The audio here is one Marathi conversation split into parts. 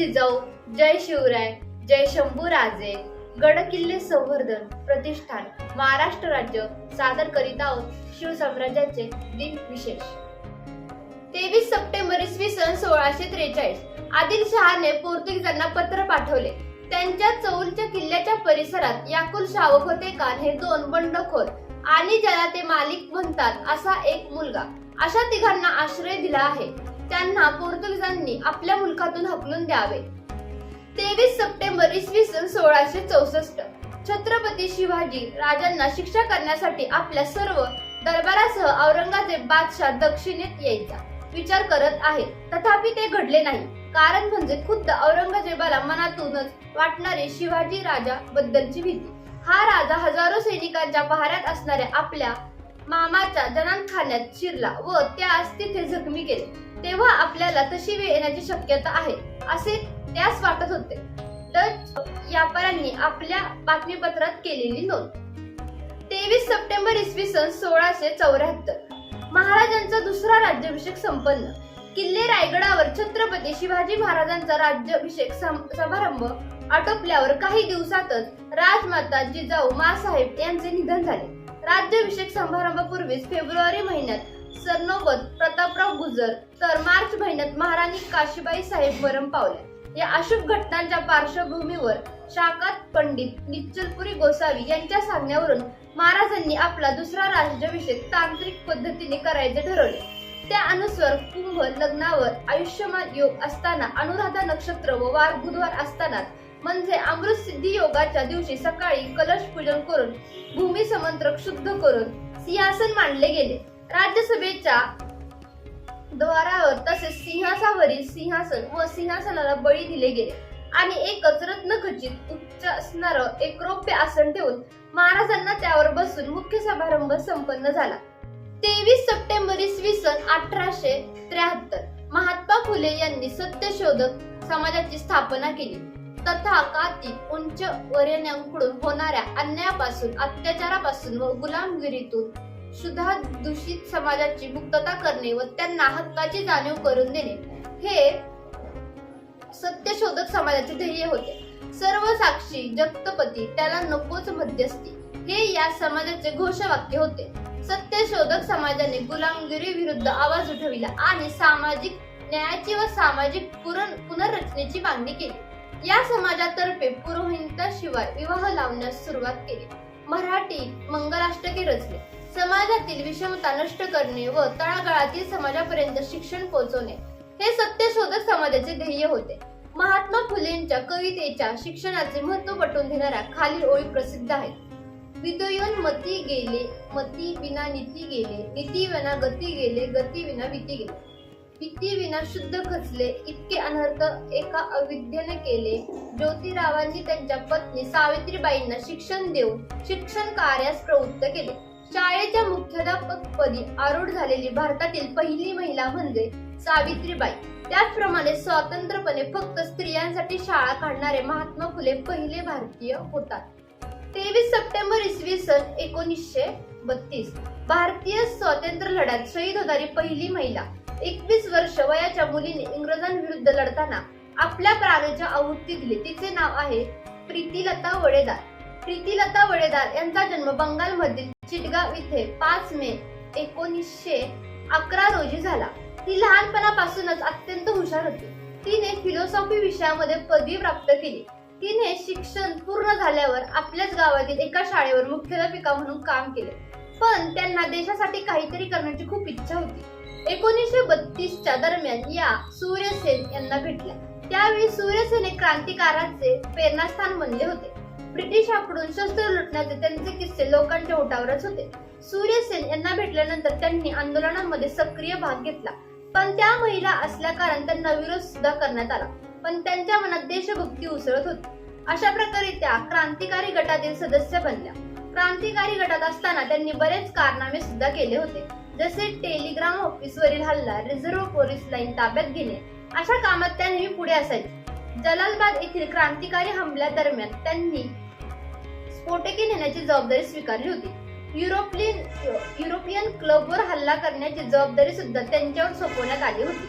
जिजाऊ जय शिवराय जय शंभू राजे. गड किल्ले संवर्धन प्रतिष्ठान. महाराष्ट्र राज्य सादर करीत आहोत शिवसाम्राज्याचे दिन विशेष. तेवीस सप्टेंबर इसवी सन सोळाशे त्रेचाळीस. आदिलशहाने पोर्तुगीजांना पत्र पाठवले. त्यांच्या चौलच्या किल्ल्याच्या परिसरात याकुल शावक होते खान हे दोन बंडखोर. आणि ज्याला ते मालिक म्हणतात असा एक मुलगा. अशा तिघांना आश्रय दिला आहे. त्यांना पोर्तुगीजांनी आपल्या मुलखातून हकलून द्यावे. तेवीस सप्टेंबर इसवी सन सोळाशे चौसष्ट. छत्रपती शिवाजी राजांना शिक्षा करण्यासाठी आपल्या सर्व दरबारासह औरंगजेब बादशाह दक्षिणेत यायचा. विचार करत आहे तथापि ते घडले नाही. कारण म्हणजे खुद्द औरंगजेबाला मनातूनच वाटणारी शिवाजी राजा बद्दलची भीती. हा राजा हजारो सैनिकांच्या पहाऱ्यात असणाऱ्या आपल्या मामाच्या जनानखान्यात शिरला व त्यास तिथे जखमी केले. तेव्हा आपल्याला तशी वेळ येण्याची शक्यता आहे असे त्यास वाटत होते. तर व्यापाऱ्यांनी आपल्या बातमीपत्रात केलेली नोंद. तेवीस सप्टेंबर इसवी सन सोळाशे चौऱ्याहत्तर. महाराजांचा दुसरा राज्याभिषेक संपन्न. किल्ले रायगडावर छत्रपती शिवाजी महाराजांचा राज्याभिषेक समारंभ आटोपल्यावर काही दिवसातच राजमाता जिजाऊ मासाहेब यांचे निधन झाले. राज्याभिषेक समारंभापूर्वीच फेब्रुवारी महिन्यात सरनोबत प्रतापराव गुजर तर मार्च महिन्यात महाराणी काशीबाई साहेब वरम पावल्या या अशुभ घटनांच्या पार्श्वभूमीवर शाकात पंडित निश्चलपुरी गोसावी यांच्या सांगण्यावरून महाराजांनी आपला दुसरा राज्याभिषेक तांत्रिक पद्धतीने करायचे ठरवले. त्या अनुस्वर कुंभ लग्नावर आयुष्यमान योग असताना अनुराधा नक्षत्र व वार बुधवार असताना म्हणजे अमृत सिद्धी योगाच्या दिवशी सकाळी कलश पूजन करून भूमी समंत्रक शुद्ध करून सिंहासन मांडले गेले. राज्यसभेच्या द्वारावर तसेच सिंहासावरील सिंहासन व सिंहासनाला बळी दिले गेले आणि एकच रत्नखचित उच्च असणार एक रौप्य आसन ठेवून महाराजांना त्यावर बसून मुख्य समारंभ संपन्न झाला. तेवीस सप्टेंबर इसवी सन अठराशे त्र्याहत्तर. महात्मा फुले यांनी सत्यशोधक समाजाची स्थापना केली. तथाकथित उंच वर्णयांकडून होणाऱ्या अन्यायापासून अत्याचारापासून व गुलामगिरीतून सुद्धा दूषित समाजाची मुक्तता करणे व त्यांना हक्काची जाणीव करून देणे हे सत्यशोधक समाजाचे ध्येय होते. सर्व साक्षी जगतपती त्याला नकोच मध्यस्थी. हे या समाजाचे घोषवाक्य होते. सत्यशोधक समाजाने गुलामगिरी विरुद्ध आवाज उठविला आणि सामाजिक न्यायाची व सामाजिक पुनर्रचनेची मागणी केली. या समाजातर्फे पुरोहिताशिवाय विवाह लावण्यास सुरुवात केली. मराठी मंगलाष्टके रचले. समाजातील विषमता नष्ट करणे व तळागाळातील समाजापर्यंत शिक्षण पोहोचवणे हे सत्यशोधक समाजाचे ध्येय होते. महात्मा फुलेंच्या कवितेच्या शिक्षणाचे महत्त्व पटवून देणाऱ्या खालील ओळी प्रसिद्ध आहेत. विदयोन मती गेले मती विना नीती गेले नीती विना गती गेले गती विना विती गेले. भीती विना शुद्ध खचले इतके अनर्थ एका अविद्येने केले. ज्योतिरावांनी त्यांच्या पत्नी सावित्रीबाईंना शिक्षण देऊन शिक्षण कार्यास प्रवृत्त केले. शाळेच्या मुख्याध्यापकपदी आरूढ झालेली भारतातील पहिली महिला म्हणजे सावित्रीबाई. त्याचप्रमाणे स्वतंत्रपणे फक्त स्त्रियांसाठी शाळा काढणारे महात्मा फुले पहिले भारतीय होतात. तेवीस सप्टेंबर इसवी सन एकोणीसशे बत्तीस. भारतीय स्वातंत्र्य लढ्यात शहीद होणारी पहिली महिला. एकवीस वर्ष वयाच्या मुलीने इंग्रजांविरुद्ध लढताना आपल्या प्राणाच्या आहुती दिली. तिचे नाव आहे प्रीतीलता वडेदार प्रीतीलता वडेदार यांचा जन्म बंगालमधील चिटगाव इथे पाच मे एकोणीसशे अकरा रोजी झाला. ती लहानपणापासूनच अत्यंत हुशार होती. तिने फिलॉसॉफी विषयामध्ये पदवी प्राप्त केली. तिने शिक्षण पूर्ण झाल्यावर आपल्याच गावातील एका शाळेवर मुख्याध्यापिका म्हणून काम केले. पण त्यांना देशासाठी काहीतरी करण्याची खूप इच्छा होती. एकोणीसशे बत्तीसच्या दरम्यान या सूर्यसेन यांना भेटल्या. त्यावेळी सूर्यसेन हे क्रांतिकाराचे प्रेरणास्थान बनले होते. ब्रिटिशांकडून शस्त्र लुटण्याचे त्यांचे किस्से लोकांच्या ओटावरच होते. सूर्यसेन यांना भेटल्यानंतर त्यांनी आंदोलनांमध्ये सक्रिय भाग घेतला. पण त्या महिला असल्या कारण त्यांना विरोध सुद्धा करण्यात आला. पण त्यांच्या मनात देशभक्ती उसळत होती. अशा प्रकारे त्या क्रांतिकारी गटातील सदस्य बनल्या. क्रांतिकारी गटात असताना त्यांनी बरेच कारनामे सुद्धा केले होते. जसे टेलिग्राम ऑफिसवरील हल्ला रिझर्व्ह पोलीस लाईन ताब्यात घेणे अशा कामात त्या नेहमी पुढे असायचे. जलालबाद येथील क्रांतिकारी हमल्यादरम्यान त्यांनी स्फोटके नेण्याची जबाबदारी स्वीकारली होती. युरोपियन युरोपियन क्लबवर हल्ला करण्याची जबाबदारी सुद्धा त्यांच्यावर सोपवण्यात आली होती.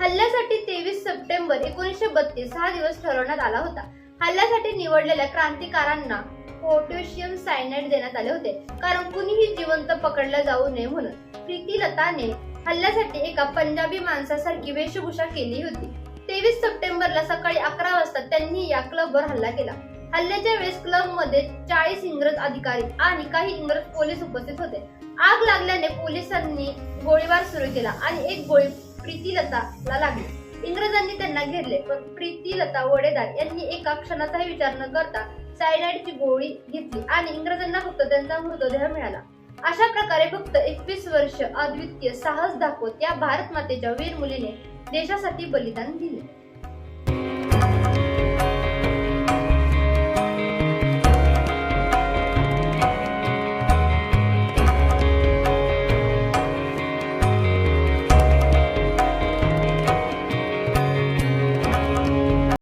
हल्ल्यासाठी तेवीस सप्टेंबर एकोणीसशे बत्तीस हा दिवस ठरवण्यात आला होता. हल्ल्यासाठी निवडलेल्या क्रांतिकारांना पोटॅशियम सायनाइड देण्यात आले होते. कारण कुणीही जिवंत पकडला जाऊ नये म्हणून प्रीतीलताने हल्ल्यासाठी एका पंजाबी माणसासारखी वेशभूषा केली होती. तेवीस सप्टेंबरला सकाळी अकरा वाजता त्यांनी या क्लबवर हल्ला केला. हल्ल्याच्या वेळेस क्लबमध्ये चाळीस इंग्रज अधिकारी आणि काही इंग्रज पोलीस उपस्थित होते. आग लागल्याने पोलिसांनी गोळीबार सुरू केला आणि एक गोळी प्रीतीलताला लागली. इंग्रजांनी त्यांना घेरले पण प्रीतीलता वडेदार यांनी एका क्षणाचाही विचार न करता सायनाइडची गोळी घेतली आणि इंग्रजांना फक्त त्यांचा मृतदेह मिळाला. अशा प्रकारे फक्त एकवीस वर्ष अद्वितीय साहस दाखवत या भारत मातेच्या वीर मुलीने देशासाठी बलिदान दिले.